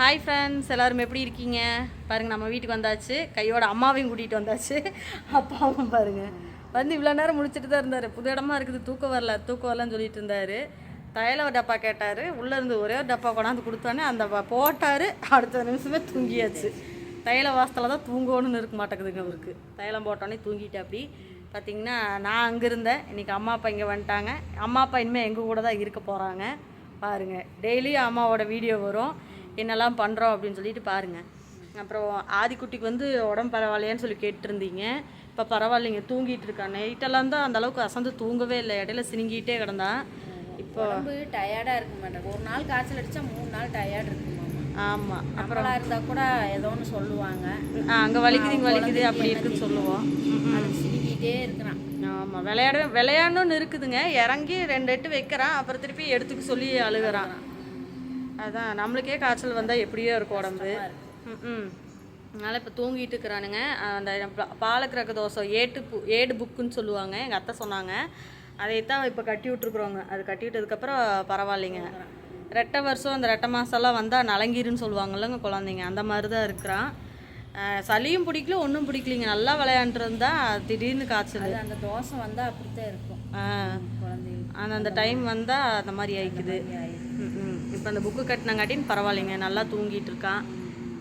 Hi friends எல்லோரும் எப்படி இருக்கீங்க? பாருங்க நம்ம வீட்டுக்கு வந்தாச்சு. கையோட அம்மாவையும் கூட்டிகிட்டு வந்தாச்சு. அப்பாவும் பாருங்க. வந்து இவ்வளோ நேரம் முடிச்சுட்டு தான் இருந்தார். புது இடமா இருக்குது தூக்கம் வரல. தூக்கம் வரலன்னு சொல்லிட்டு இருந்தார். தைல ஒரு டப்பா கேட்டார். உள்ளே இருந்து ஒரே ஒரு டப்பா கொண்டாந்து கொடுத்தோன்னே அந்த போட்டார். அடுத்த நிமிஷமே தூங்கியாச்சு. தைல வாசத்தில் தான் தூங்கணும்னு இருக்க மாட்டேங்குதுங்க அவருக்கு. தைலம் போட்டோன்னே தூங்கிட்டு அப்படி. பார்த்தீங்கன்னா நான் அங்கே இருந்தேன். இன்றைக்கி அம்மா அப்பா இங்கே வந்துட்டாங்க. அம்மா அப்பா இனிமேல் எங்கள் கூட தான் இருக்க போகிறாங்க பாருங்கள் டெய்லியும் அம்மாவோட வீடியோ வரும். என்னெல்லாம் பண்ணுறோம் அப்படின்னு சொல்லிட்டு பாருங்கள் அப்புறம் ஆதிக்குட்டிக்கு வந்து உடம்பு பரவாயில்லையான்னு சொல்லி கேட்டிருந்தீங்க. இப்போ பரவாயில்லைங்க தூங்கிட்டு இருக்கான் நைட்டெல்லாம் தான் அந்த அளவுக்கு அசந்து தூங்கவே இல்லை. இடையில சினிங்கிட்டே கிடந்தான் இப்போ டயர்டாக இருக்க மாட்டேன் ஒரு நாள் காய்ச்சல் அடிச்சா மூணு நாள் டயர்ட் இருக்குமாமா ஆமாம் நம்மளா இருந்தா கூட ஏதோ ஒன்று சொல்லுவாங்க. அங்கே வலிக்குது இங்கே வலிக்குது அப்படி இருக்குன்னு சொல்லுவோம். அது சிரிக்கிட்டே இருக்கிறான். ஆமாம் விளையாட விளையாடணும்னு இருக்குதுங்க. இறங்கி ரெண்டு எட்டு வைக்கிறான். அப்புறம் திருப்பி எடுத்துக்க சொல்லி அழுகுறான். அதான் நம்மளுக்கே காய்ச்சல் வந்தால் எப்படியோ இருக்கும் உடம்பு. ம் ம். அதனால் இப்போ தூங்கிட்டு இருக்கிறானுங்க. அந்த பா- பாலக்கிரக தோசை ஏட்டு பு ஏடு புக்குன்னு சொல்லுவாங்க. எங்கள் அத்தை சொன்னாங்க. அதைத்தான் இப்போ கட்டி விட்ருக்குறோங்க அது கட்டி விட்டதுக்கப்புறம் பரவாயில்லைங்க. ரெட்டை வருஷம் அந்த ரெட்டை மாதம்லாம் வந்தால் நலங்கிருன்னு சொல்லுவாங்கல்லங்க குழந்தைங்க. அந்த மாதிரி தான் இருக்கிறான். சளியும் பிடிக்கல ஒன்றும் பிடிக்கலிங்க. நல்லா விளையாண்டுருந்தா திடீர்னு காய்ச்சல். அந்த தோசை வந்தா அப்படித்தான் இருக்கும். ஆனால் அந்த டைம் வந்தால் அந்த மாதிரி ஆயிக்குது. இப்போ அந்த புக்கு கட்டினங்காட்டின்னு பரவாயில்லைங்க. நல்லா தூங்கிட்டு இருக்கான்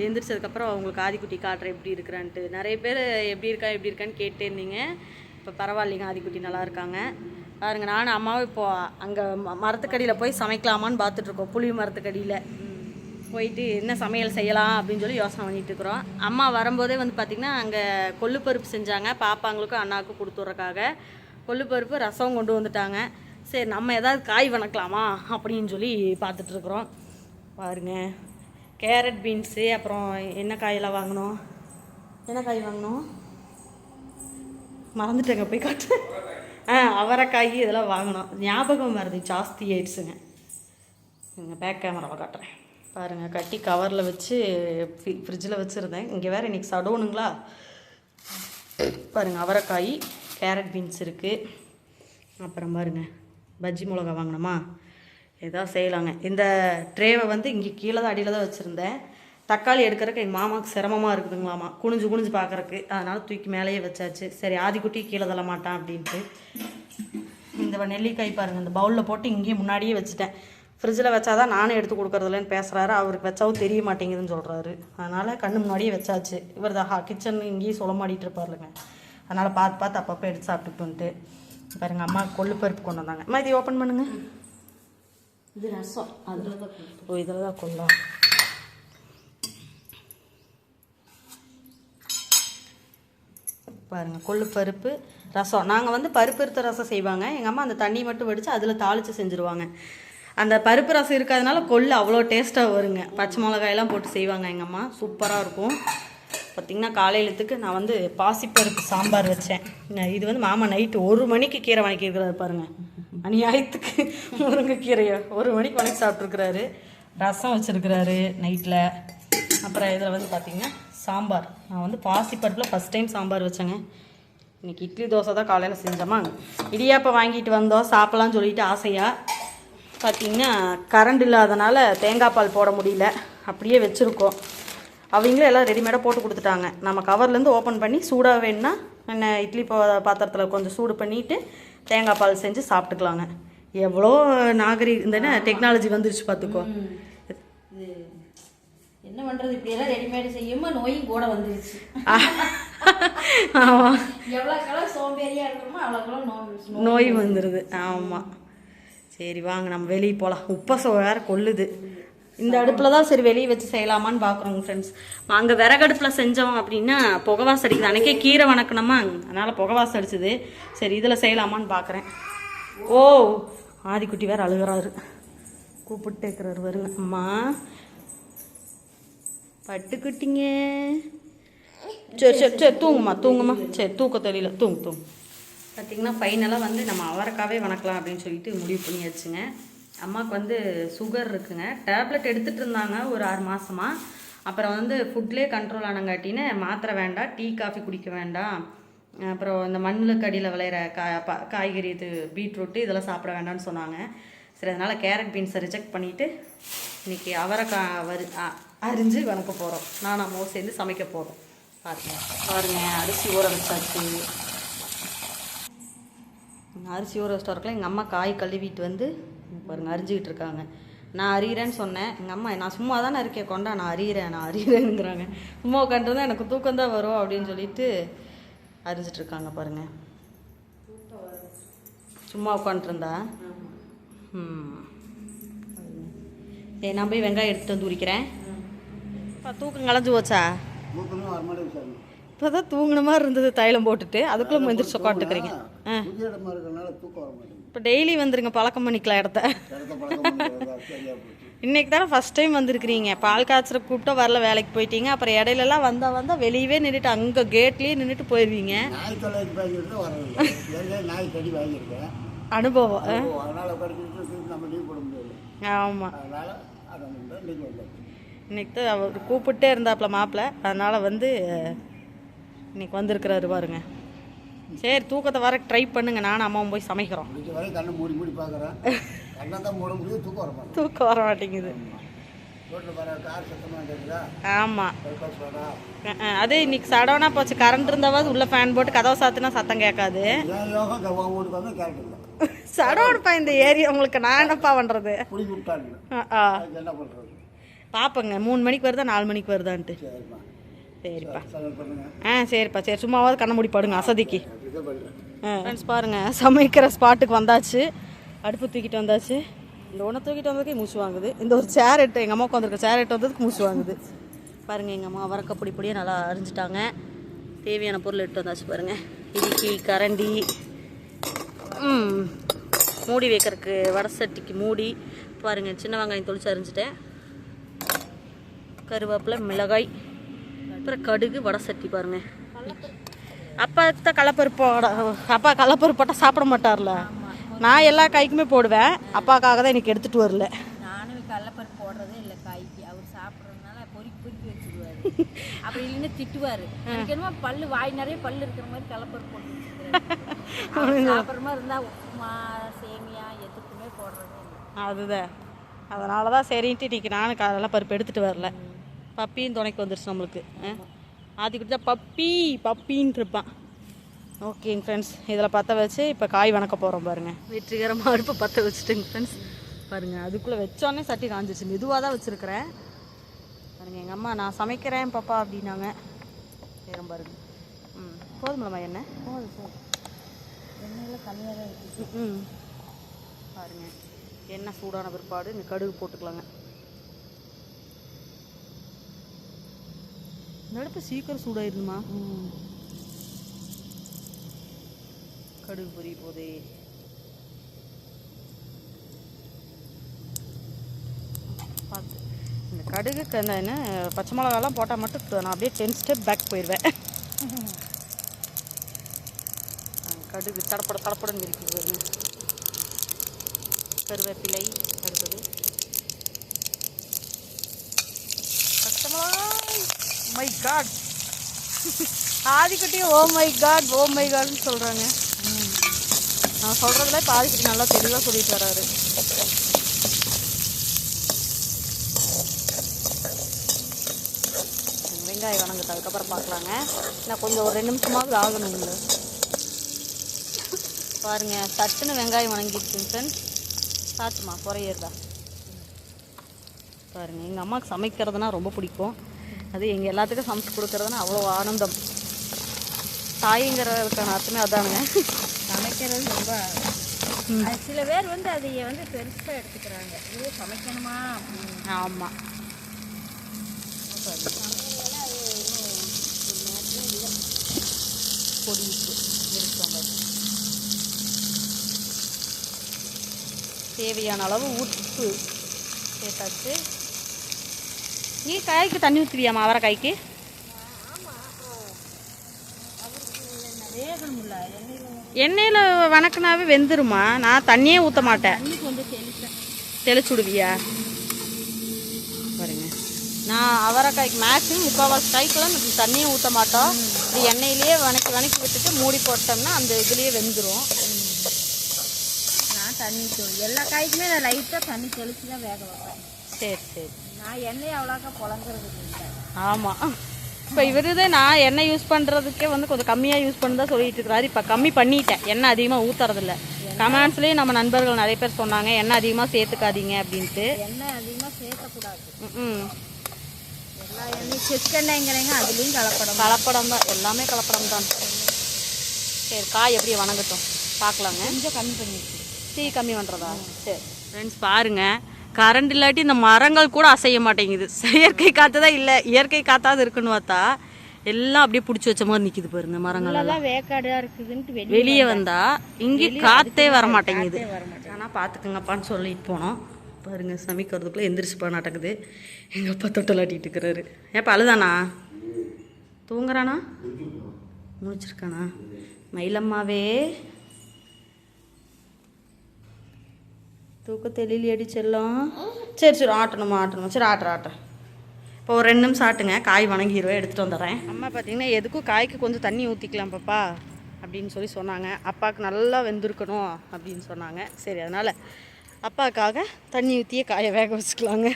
எந்திரிச்சதுக்கப்புறம் உங்களுக்கு ஆதிக்குட்டி காட்டுறேன் எப்படி இருக்கிறான்ட்டு. நிறைய பேர் எப்படி இருக்கா எப்படி இருக்கான்னு கேட்டே இருந்தீங்க. இப்போ பரவாயில்லைங்க ஆதிக்குட்டி நல்லா இருக்காங்க. பாருங்க நானும் அம்மாவும் இப்போ அங்கே மரத்துக்கடியில் போய் சமைக்கலாமான்னு பார்த்துட்ருக்கோம் புளி மரத்துக்கடியில். போயிட்டு என்ன சமையல் செய்யலாம் அப்படின்னு சொல்லி யோசனை பண்ணிட்டு இருக்கிறோம். அம்மா வரும்போதே வந்து பார்த்திங்கன்னா அங்கே கொள்ளு பருப்பு செஞ்சாங்க. பாப்பாங்களுக்கும் அண்ணாவுக்கும் கொடுத்துட்றக்காக கொள்ளு பருப்பு ரசம் கொண்டு வந்துட்டாங்க. சரி நம்ம ஏதாவது காய் வணக்கலாமா அப்படின்னு சொல்லி பார்த்துட்ருக்குறோம் பாருங்க. கேரட் பீன்ஸு அப்புறம் என்ன காயெல்லாம் வாங்கினோம் என்ன காய் வாங்கினோம் மறந்துட்டேங்க போய் காட்டு. ஆ அவரைக்காய் இதெல்லாம் வாங்கினோம் ஞாபகம் வருது ஜாஸ்தி ஆயிடுச்சுங்க. எங்கள் பேக் கேமராவை காட்டுறேன். பாருங்கள் கட்டி கவரில் வச்சு ஃப்ரிட்ஜில் வச்சுருந்தேன். இங்கே வேறு இன்றைக்கி சடோனுங்களா? பாருங்கள் அவரைக்காய் கேரட் பீன்ஸ் இருக்குது அப்புறம் பாருங்கள் பஜ்ஜி மிளகா வாங்கினோமா? ஏதாவது செய்யலாங்க. இந்த ட்ரேவை வந்து இங்கே கீழே தான் அடியில் தான் வச்சுருந்தேன். தக்காளி எடுக்கிறக்கு எங்கள் மாமாவுக்கு சிரமமாக இருக்குதுங்களாமா. குனிஞ்சு குனிஞ்சு பார்க்குறக்கு அதனால் தூக்கி மேலேயே வச்சாச்சு. சரி ஆதிக்குட்டி கீழே தள்ள மாட்டான் அப்படின்ட்டு. இந்த நெல்லிக்காய் பாருங்கள் இந்த பவுலில் போட்டு இங்கேயே முன்னாடியே வச்சுட்டேன். ஃப்ரிட்ஜில் வச்சாதான் நானும் எடுத்து கொடுக்கறதில்லன்னு பேசுகிறாரு அவருக்கு வச்சாவும் தெரிய மாட்டேங்குதுன்னு சொல்கிறாரு அதனால் கண்ணு முன்னாடியே வச்சாச்சு. இவர் தான் கிச்சன் இங்கேயே சொல்ல மாட்டிகிட்டு இருப்பாருங்க அதனால் பார்த்து பார்த்து அப்பப்போ எடுத்து சாப்பிட்டுட்டு பாருங்க அம்மா கொள்ளு பருப்பு கொண்டு வந்தாங்க. அம்மா இதை ஓப்பன் பண்ணுங்க. இது ரசம். அதில் தான் ஓ இதில் தான் கொள்ளா பாருங்கள் கொள்ளு பருப்பு ரசம். நாங்கள் வந்து பருப்பு இருத்த ரசம் செய்வாங்க. எங்கள் அம்மா அந்த தண்ணி மட்டும் வடித்து அதில் தாளித்து செஞ்சுருவாங்க. அந்த பருப்பு ரசம் இருக்கிறதுனால கொள்ளு அவ்வளோ டேஸ்ட்டாக வருங்க. பச்சை மிளகாயெல்லாம் போட்டு செய்வாங்க எங்கள் அம்மா. சூப்பராக இருக்கும். பார்த்திங்கன்னா காலையிலத்துக்கு நான் வந்து பாசிப்பருப்பு சாம்பார் வச்சேன். இது வந்து மாமா நைட்டு ஒரு மணிக்கு கீரை வணக்கியிருக்கிறாரு பாருங்கள் அநியாயத்துக்கு முருங்கைக்கீரையை ஒரு மணிக்கு வணக்கி சாப்பிட்ருக்குறாரு ரசம் வச்சுருக்கிறாரு நைட்டில் அப்புறம் இதில் வந்து பார்த்திங்கன்னா சாம்பார். நான் வந்து பாசிப்பருப்பில் ஃபஸ்ட் டைம் சாம்பார் வச்சேங்க. இன்னைக்கு இட்லி தோசை தான் காலையில் செஞ்சோமா? இடியாப்பம் வாங்கிட்டு வந்தோம். சாப்பிட்லான்னு சொல்லிட்டு ஆசையாக பார்த்தீங்கன்னா கரண்ட் இல்லாதனால தேங்காய் பால் போட முடியல. அப்படியே வச்சுருக்கோம். அவங்களே எல்லாம் ரெடிமேடாக போட்டு கொடுத்துட்டாங்க. நம்ம கவர்லேருந்து ஓப்பன் பண்ணி சூடாக வேணும்னா என்ன இட்லி பா பாத்திரத்தில் கொஞ்சம் சூடு பண்ணிவிட்டு தேங்காய் பால் செஞ்சு சாப்பிட்டுக்கலாங்க. எவ்வளோ நாகரி இந்த டெக்னாலஜி வந்துருச்சு பார்த்துக்கோ என்ன பண்றது? இப்படி எல்லாம் ரெடிமேட் செய்யுமா நோயும் கூட வந்துருச்சு. ஆமாம் எவ்வளோக்கெல்லாம் சோம்பேறியா இருக்கிறோமோ அவ்வளோக்கெல்லாம் நோய் நோய் வந்துடுது ஆமாம் சரி வாங்க நம்ம வெளியே போகலாம் உப்பை வேறு கொல்லுது இந்த அடுப்பில் தான் சரி வெளியே வச்சு செய்யலாமான்னு பார்க்குறோங்க ஃப்ரெண்ட்ஸ் அங்கே விறகடுப்பில் செஞ்சோம் அப்படின்னா புகவாசம் அடிக்குது. அன்றைக்கே கீரை வணக்கணுமா? அதனால் புகவாசம் அடிச்சுது. சரி இதில் செய்யலாமான்னு பார்க்குறேன் ஓ ஆதிக்குட்டி வேற அழுகுறாரு. கூப்பிட்டு இருக்கிறாரு வருங்க அம்மா பட்டுக்குட்டிங்க. சரி சரி சரி தூங்குமா தூங்குமா சரி தூக்க தெரியல தூங்கு தூங்கு. பார்த்திங்கன்னா ஃபைனலாக வந்து நம்ம அவரைக்காவே வணக்கலாம் அப்படின்னு சொல்லிட்டு முடிவு பண்ணியாச்சுங்க. அம்மாவுக்கு வந்து சுகர் இருக்குங்க. டேப்லெட் எடுத்துகிட்டு இருந்தாங்க ஒரு ஆறு மாதமாக அப்புறம் வந்து ஃபுட்லேயே கண்ட்ரோல் ஆனங்காட்டின்னு மாத்திரை வேண்டாம் டீ காஃபி குடிக்க வேண்டாம். அப்புறம் இந்த மண்ணில் அடியில் விளையிற கா ப- காய்கறி இது பீட்ரூட்டு இதெல்லாம் சாப்பிட வேண்டாம்னு சொன்னாங்க. சரி அதனால் கேரட் பீன்ஸை ரிஜெக்ட் பண்ணிவிட்டு இன்றைக்கி அவரைக்காய் வரு அ- அரிஞ்சு வணக்க போகிறோம் நான் நம்ம சேர்ந்து சமைக்க போகிறோம் பாருங்கள் பாருங்கள் அரிசி ஊற வச்சாச்சு. அரிசி ஊற வச்சுட்டு வரக்குள்ள எங்கள் அம்மா காய் கழுவிட்டு வந்து பாருங்க அரிஞ்சிக்கிட்டு இருக்காங்க. நான் அறிகிறேன்னு சொன்னேன். எங்கள் அம்மா நான் சும்மா தானே இருக்கேன் கொண்டா நான் அறிகிறேன் நான் அறிகிறேனுங்கிறாங்க சும்மா உட்காந்துருந்தா எனக்கு தூக்கம் தான் வரும் அப்படின்னு சொல்லிட்டு அரிஞ்சிட்டு இருக்காங்க பாருங்க. சும்மா உட்காந்துருந்தா ம். ஏ நான் போய் வெங்காயம் எடுத்துட்டு வந்து உரிக்கிறேன். அப்பா, தூக்கம் கலைஞ்சு போச்சா? இப்போ தான் தூங்குன மாதிரி இருந்தது தைலம் போட்டுட்டு. அதுக்குள்ளே எந்திரிச்சு உட்காந்துக்கிறீங்க இடமா இருக்கறனால தூக்கம் வர மாட்டேங்குது. இப்போ டெய்லி வந்துருங்க பழக்கம் பண்ணிக்கலாம் இடத்த. இடத்த பழக்கம் பண்ணிக்கிறதா சரியா போச்சு இன்னைக்கு தானே ஃபஸ்ட் டைம் வந்திருக்கிறீங்க. பால் காய்ச்சற கூப்பிட்டா வரல வேலைக்கு போயிட்டீங்க. அப்புறம் இடையிலலாம் வந்தா வந்தா வெளியவே நின்றுட்டு அங்கே கேட்லேயே நின்றுட்டு போயிடுவீங்க நாய் தொலைக்கு வாங்கிட்டு வரதில்லை. ஏற்கனவே நாய் கடி வாங்கியிருக்கேன். அனுபவம் ஆ? ஓ, அதனால படிச்சுட்டு திருப்பி நம்ம லீவ் போட முடியாது ஆமாம் அதனால அதை லீவ் இன்னைக்கு தான் அவர் கூப்பிட்டே இருந்தாப்புல மாப்பிள்ள அதனால் வந்து இன்னைக்கு வந்திருக்கிறாரு பாருங்க. சரி தூக்கத்தை வர ட்ரை பண்ணுங்க. நானும் அம்மாவும் போய் சமைக்கிறோம். தூக்கம் வர மாட்டேங்குது. ஆமாம் அது இன்னைக்கு சடனாக போச்சு. கரண்ட் இருந்தாவது உள்ள ஃபேன் போட்டு கதவை சாத்தினா சத்தம் கேட்காது. சடோன்ப்பா இந்த ஏரியா உங்களுக்கு நான் என்னப்பா பண்ணுறது பார்ப்போங்க மூணு மணிக்கு வருதா நாலு மணிக்கு வருதான்ட்டு. சரிப்பா. ஆ சரிப்பா சரி சும்மாவது கண்ண மூடி படுங்க அசதிக்கு. ஃப்ரெண்ட்ஸ் பாருங்க சமைக்கிற ஸ்பாட்டுக்கு வந்தாச்சு. அடுப்பு தூக்கிட்டு வந்தாச்சு. இந்த ஒன்றை தூக்கிட்டு வந்ததுக்கே மூச்சு வாங்குது. இந்த ஒரு சேர் எட்டு எங்கள் அம்மா உட்காந்துருக்க சேர் எட்டு வந்ததுக்கு மூச்சு வாங்குது. பாருங்க எங்கள் அம்மா வரக்க பொடி பொடியே நல்லா அரிஞ்சிட்டாங்க. தேவையான பொருள் எடுத்து வந்தாச்சு பாருங்க. இடிக்கி கரண்டி. மூடி வைக்கிறதுக்கு வடை சட்டிக்கு மூடி. பாருங்க சின்ன வெங்காயம் தொளிச்சு அரிஞ்சிட்டேன். கருவேப்பிலை மிளகாய். அப்புறம் கடுகு வடை சட்டி பாருங்க. அப்பா தான் கடலப்பருப்பு போட அப்பா கடலப்பருப்பு போட்டால் சாப்பிட மாட்டார்ல. நான் எல்லா காய்க்குமே போடுவேன். அப்பாக்காக தான் எனக்கு எடுத்துகிட்டு வரல. நானும் கடலப்பருப்பு போடுறதே இல்லை காய்க்கு. அவர் சாப்பிட்றதுனால பொறுக்கி பொறுக்கி வச்சுருவாரு. அப்படி இல்லைன்னு திட்டுவார். எனக்கு என்னமோ பல்லு வாய் நிறைய பல்லு இருக்கிற மாதிரி கடலப்பருப்பு போட்டு சாப்பிட்ற மாதிரி இருந்தால் உப்புமா சேமியா எதுக்குமே போடுறதே இல்லை. அதுதான். அதனால தான் சரின்ட்டு இன்னைக்கு நானும் கடலப்பருப்பு எடுத்துகிட்டு வரல. பப்பியும் துணைக்கு வந்துருச்சு நம்மளுக்கு. ஆதி குடிச்சா பப்பி பப்பின்னு இருப்பான் ஓகேங்க ஃப்ரெண்ட்ஸ் இதில் பற்ற வச்சு இப்போ காய் வணக்க போகிறோம் பாருங்க. வெற்றிகரமாக அடுப்பு பற்ற வச்சுட்டுங்க ஃப்ரெண்ட்ஸ் பாருங்கள் அதுக்குள்ளே வச்சோன்னே சட்டி காஞ்சிச்சு மெதுவாக தான் வச்சுருக்கிறேன். பாருங்க எங்கள் அம்மா நான் சமைக்கிறேன் பாப்பா அப்படின்னாங்க. நேரம் பாருங்க. ம் போதுமில்லம்மா என்ன போதும் போதும். எண்ணெயில் கம்மியாக தான் இருக்குது ம். பாருங்க எண்ணெய் சூடான பிற்பாடு இந்த கடுகு போட்டுக்கலாங்க. நடுப்பு சீக்கிரம் சூடாயிருமா கடுகு பொரிய போதே. பார்த்து இந்த அந்த என்ன பச்சை மிளகாலாம் போட்டால் மட்டும் நான் அப்படியே டென் ஸ்டெப் பேக் போயிடுவேன் கடுகு தடப்பட தடப்படன்னு இருக்குது கருவேப்பிலை அடுத்தது my god Adhikutty oh my god oh oh my காட்னு oh சொல்கிறாங்க நான் சொல்கிறதுல இப்போ ஆதிக்குட்டி நல்லா தெளிவாக சொல்லிட்டு வராரு. வெங்காயம் வணங்குது அதுக்கப்புறம் பார்க்கலாங்க. நான் கொஞ்சம் ஒரு ரெண்டு நிமிஷமாவது ஆகணுங்கள பாருங்க சட்டுன்னு வெங்காயம் வணங்கிடுச்சுங்க ஃப்ரெண்ட்ஸ் சாத்துமா குறையிறதா? பாருங்க எங்கள் அம்மாவுக்கு சமைக்கிறதுனா ரொம்ப பிடிக்கும். அது எங்கள் எல்லாத்துக்கும் சமைச்சு கொடுக்கறதுனா அவ்வளோ ஆனந்தம். தாய்ங்கிறதுக்கான அர்த்தமே அதானுங்க சமைக்கிறது ரொம்ப சில பேர் வந்து அதை வந்து பெருசாக எடுத்துக்கிறாங்க. இது சமைக்கணுமா? ஆமாம் பொடி உப்பு எடுத்துக்கோங்க தேவையான அளவு உப்பு சேர்த்தாச்சு. நீ காய்க்கு தண்ணி ஊற்றுவியாம்மா அவரைக்காய்க்கு எண்ணெயில் எண்ணெயில் வணக்கினாவே வெந்துருமா? நான் தண்ணியே ஊற்ற மாட்டேன். தண்ணி கொஞ்சம் தெளிப்பேன் தெளிச்சு விடுவியா? பாருங்க. நான் அவரைக்காய்க்கு மேக்ஸிமம் முக்கால்வாசி காய்க்கெல்லாம் நம்ம தண்ணியே ஊற்ற மாட்டோம். இது எண்ணெயிலேயே வணக்கி வணக்கி விட்டுட்டு மூடி போட்டோம்னா அந்த இதுலேயே வெந்துடும் நான் தண்ணி எல்லா காய்க்குமே நான் லைட்டாக தண்ணி தெளித்து தான் வேக வைப்பேன். சரி சரி. நான் எண்ணெய் அவ்வளோக்கா புழங்குறது இல்லை. ஆமாம் இப்போ இவருதே நான் எண்ணெய் யூஸ் பண்ணுறதுக்கே வந்து கொஞ்சம் கம்மியாக யூஸ் பண்ணி தான் சொல்லிட்டு இருக்கிறாரு இப்போ கம்மி பண்ணிட்டேன். எண்ணெய் அதிகமாக ஊற்றுறதில்ல கமெண்ட்ஸ்லேயும் நம்ம நண்பர்கள் நிறைய பேர் சொன்னாங்க எண்ணெய் அதிகமாக சேர்த்துக்காதீங்க அப்படின்ட்டு. எண்ணெய் அதிகமாக சேர்க்கக்கூடாது. ம் எல்லா எண்ணெயும் செக்கெண்ணெய்ங்கிறீங்க அதுலேயும் கலப்படம் கலப்படம் தான். எல்லாமே கலப்படம் தான். சரி காய் எப்படி வணங்கட்டும்? பார்க்கலாங்க. கொஞ்சம் கம்மி பண்ணிடுச்சு டீ கம்மி பண்ணுறதா சரி. ஃப்ரெண்ட்ஸ் பாருங்க. கரண்ட் இல்லாட்டி இந்த மரங்கள் கூட அசைய மாட்டேங்குது. செயற்கை காற்று தான் இல்லை. இயற்கை காத்தாவது இருக்குன்னு பார்த்தா எல்லாம் அப்படியே பிடிச்சி வச்ச மாதிரி நிற்கிது பாருங்க மரங்கள் எல்லாம். வேக்காடாக இருக்குதுன்ட்டு வெளியே வந்தா. இங்கே காத்தே வர மாட்டேங்குது. ஆனால் பார்த்துக்குங்கப்பான்னு சொல்லிட்டு போனோம். பாருங்க சமைக்கிறதுக்குள்ளே எந்திரிச்சுப்பா நடக்குது எங்கள் அப்பா தொட்டலாட்டிட்டு இருக்கிறாரு. ஏப்பா அழுதானா? தூங்குறானா? முடிச்சிருக்கானா மயிலம்மாவே தூக்க தெளிலி அடி செல்லம் சரி சரி ஆட்டணுமா ஆட்டணுமா? சரி ஆட்டுறேன் ஆட்டுறேன் இப்போ ஒரு ரெண்டு நிமிஷம் ஆட்டுங்க. காய் வணங்கிடுவேன் எடுத்துகிட்டு வந்துடுறேன். அம்மா பார்த்தீங்கன்னா எதுக்கும் காய்க்கு கொஞ்சம் தண்ணி ஊற்றிக்கலாம் பாப்பா. அப்படின்னு சொல்லி சொன்னாங்க. அப்பாவுக்கு நல்லா வெந்திருக்கணும் அப்படின்னு சொன்னாங்க. சரி அதனால் அப்பாவுக்காக தண்ணி ஊற்றியே காயை வேக வச்சுக்கலாங்க.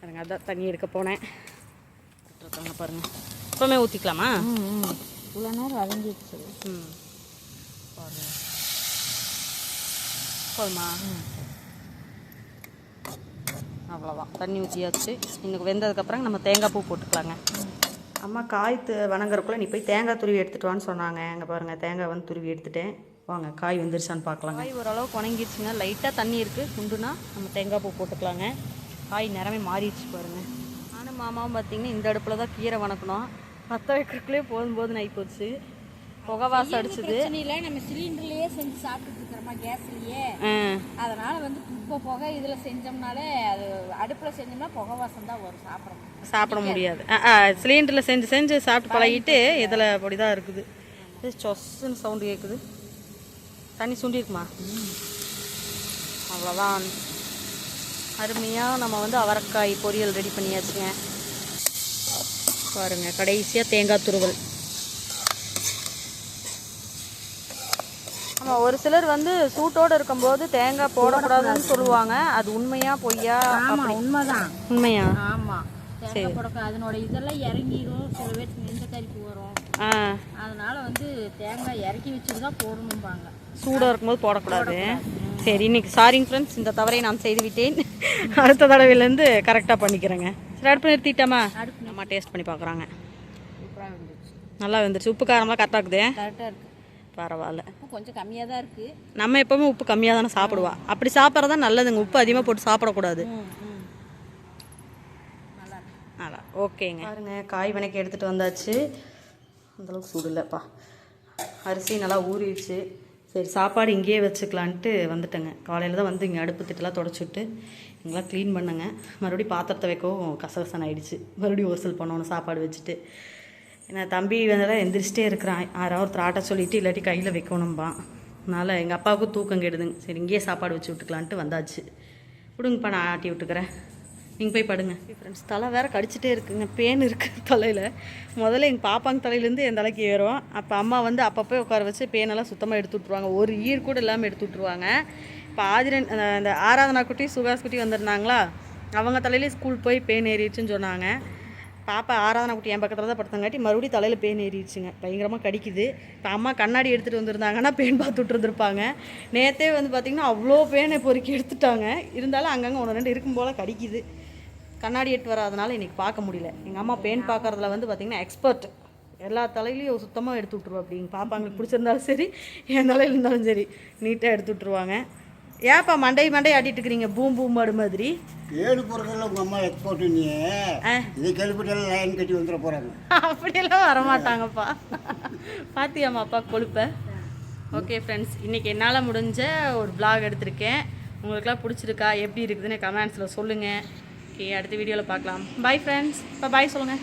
பாருங்க அதான் தண்ணி எடுக்க போனேன். பாருங்கள் இப்போமே ஊற்றிக்கலாமா இவ்வளோ நேரம் வதங்கிடுச்சு ம். பாருங்க. போதுமா? அவ்வளோதான் தண்ணி ஊற்றியாச்சு இன்னைக்கு வெந்ததுக்கப்புறம் நம்ம தேங்காய் பூ போட்டுக்கலாங்க. அம்மா காய் து- வணங்குறதுக்குள்ள நீ போய் தேங்காய் துருவி எடுத்துட்டு வான்னு சொன்னாங்க. அங்கே பாருங்கள் தேங்காய் வந்து துருவி எடுத்துட்டேன். வாங்க காய் வெந்துருச்சான்னு பார்க்கலாங்க காய் ஓரளவுக்கு வணங்கிடுச்சுங்க. லைட்டாக தண்ணி இருக்குது குண்டுனா நம்ம தேங்காய் பூ போட்டுக்கலாங்க. காய் நிறமே மாறிடுச்சு பாருங்கள் நானும் மாமாவும் பார்த்தீங்கன்னா இந்த அடுப்பில் தான் கீரை வணக்கணும் பற்ற வைக்கிறதுக்குள்ளே போதும் போதும் ஆகி போச்சு புகை வாசம் அடிச்சுது. பிரச்சனையில் நம்ம சிலிண்டர்லேயே செஞ்சு சாப்பிட்டுட்டு இருக்கிறோமா கேஸ்லேயே. அதனால வந்து இப்போ புகை இதில் செஞ்சோம்னாலே அது அடுப்பில் செஞ்சோம்னா புகை வாசம் தான் வரும் சாப்பிட்றோம் சாப்பிட முடியாது. சிலிண்டரில் செஞ்சு செஞ்சு சாப்பிட்டு பழகிட்டு இதில் அப்படி தான் இருக்குது. இது சொஸ்ன்னு சவுண்டு கேட்குது தண்ணி சுண்டி இருக்குமா? அவ்வளோதான் அருமையாக நம்ம வந்து அவரைக்காய் பொரியல் ரெடி பண்ணியாச்சுங்க. பாருங்க கடைசியாக தேங்காய் துருவல். ஆமாம் ஒரு சிலர் வந்து சூட்டோடு இருக்கும்போது தேங்காய் போடக்கூடாதுன்னு சொல்லுவாங்க. அது உண்மையா பொய்யா? ஆமாம் உண்மைதான். உண்மையா? ஆமாம் தேங்காய் அதனோட இதெல்லாம் இறங்கிடும் சில பேருக்கு நெஞ்ச கறிக்கு வரும். ஆ. அதனால வந்து தேங்காய் இறக்கி வச்சுட்டு தான் போடணும்பாங்க. சூடாக இருக்கும்போது போடக்கூடாது. சரி இன்னைக்கு சாரிங்க ஃப்ரெண்ட்ஸ் இந்த தவறை நான் செய்து விட்டேன். அடுத்த தடவையிலேருந்து கரெக்டாக பண்ணிக்கிறேங்க. சரி அடுப்பு நிறுத்திட்டோமா? அம்மா டேஸ்ட் பண்ணி பார்க்குறாங்க. நல்லா வந்துருச்சு. உப்பு காரம்லாம் கரெக்டாக இருக்குது. கரெக்டாக இருக்குது பரவாயில்ல. உப்பு கொஞ்சம் கம்மியாக தான் இருக்குது நம்ம எப்போவுமே உப்பு கம்மியாக தானே சாப்பிடுவா. அப்படி சாப்பிட்றதா நல்லதுங்க உப்பு அதிகமாக போட்டு சாப்பிடக்கூடாது. நல்லா ஓகேங்க. பாருங்க காய் வணக்கி எடுத்துகிட்டு வந்தாச்சு. அந்தளவுக்கு சூடு இல்லைப்பா. அரிசி நல்லா ஊறிடுச்சு. சரி சாப்பாடு இங்கேயே வச்சுக்கலான்ட்டு வந்துட்டேங்க. காலையில் தான் வந்து இங்கே அடுப்பு திட்டெல்லாம் தொடச்சிட்டு இங்கெல்லாம் க்ளீன் பண்ணேங்க. மறுபடியும் பாத்திரத்தை வைக்கவும் கசகசன் ஆயிடுச்சு. மறுபடியும் ஒசல் பண்ணணும் சாப்பாடு வச்சுட்டு. ஏன்னா தம்பி வந்து எந்திரிச்சிட்டே இருக்கிறான். யாராவது ஒருத்தர் ஆட்ட சொல்லிட்டு இல்லாட்டி கையில் வைக்கணும்பா. அதனால் எங்கள் அப்பாவுக்கும் தூக்கம் கெடுதுங்க. சரி இங்கேயே சாப்பாடு வச்சு விட்டுக்கலான்ட்டு வந்தாச்சு. விடுங்கப்பா நான் ஆட்டி விட்டுக்கிறேன். நீங்கள் போய் படுங்க. ஃப்ரெண்ட்ஸ் தலை வேறு கடிச்சிட்டே இருக்குங்க. பேன் இருக்குது தலையில். முதல்ல எங்கள் பாப்பாங்க தலையிலேருந்து என் தலைக்கு ஏறும். அப்போ அம்மா வந்து அப்பப்போ உட்கார வச்சு பேனெல்லாம் சுத்தமாக எடுத்து விட்ருவாங்க ஒரு ஈர் கூட இல்லாமல் எடுத்து விட்ருவாங்க இப்போ ஆதிரன் அந்த ஆராதனா குட்டி சுகாஸ் குட்டி வந்திருந்தாங்களா? அவங்க தலையிலே ஸ்கூல் போய் பேன் ஏறிடுச்சுன்னு சொன்னாங்க. பாப்பா ஆராதனா குட்டி என் பக்கத்தில் தான் படுத்தங்காட்டி மறுபடியும் தலையில் பேன் ஏறிடுச்சுங்க. பயங்கரமாக கடிக்குது. இப்போ அம்மா கண்ணாடி எடுத்துகிட்டு வந்திருந்தாங்கன்னா பேன் பார்த்து விட்டுருந்துருப்பாங்க. நேற்றே வந்து பார்த்திங்கன்னா அவ்வளோ பேனை பொறுக்கி எடுத்துட்டாங்க. இருந்தாலும் அங்கங்கே ஒன்று ரெண்டு இருக்கும் போல் கடிக்குது. கண்ணாடி எடுத்து வராதனால இன்னைக்கு பார்க்க முடியல. எங்கள் அம்மா பேன் பார்க்கறதுல வந்து பார்த்திங்கன்னா எக்ஸ்பர்ட் எல்லா தலையிலையும் சுத்தமாக எடுத்து விட்ருவா அப்படிங்க. பாப்பாங்களுக்கு பிடிச்சிருந்தாலும் சரி என் தலையில் இருந்தாலும் சரி நீட்டாக எடுத்து விட்ருவாங்க ஏப்பா மண்டை மண்டை ஆட்டிட்டு இருக்கிறீங்க? பூம் பூம் மாடு மாதிரி. ஏழு பொருட்கள் உங்கள் அம்மா எக்ஸ்போர்ட் நீ இதை கேள்விப்பட்டாலும் லைன் கட்டி வந்துட போகிறாங்க அப்படியெல்லாம் வரமாட்டாங்கப்பா. பாத்தியாம்மா அப்பா கொழுப்ப? ஓகே ஃப்ரெண்ட்ஸ் இன்றைக்கி என்னால் முடிஞ்ச ஒரு vlog எடுத்திருக்கேன். உங்களுக்குலாம் பிடிச்சிருக்கா? எப்படி இருக்குதுன்னு கமெண்ட்ஸில் சொல்லுங்கள் ஓகே அடுத்த வீடியோவில் பார்க்கலாம். பாய் ஃப்ரெண்ட்ஸ் இப்போ பாய் சொல்லுங்கள்.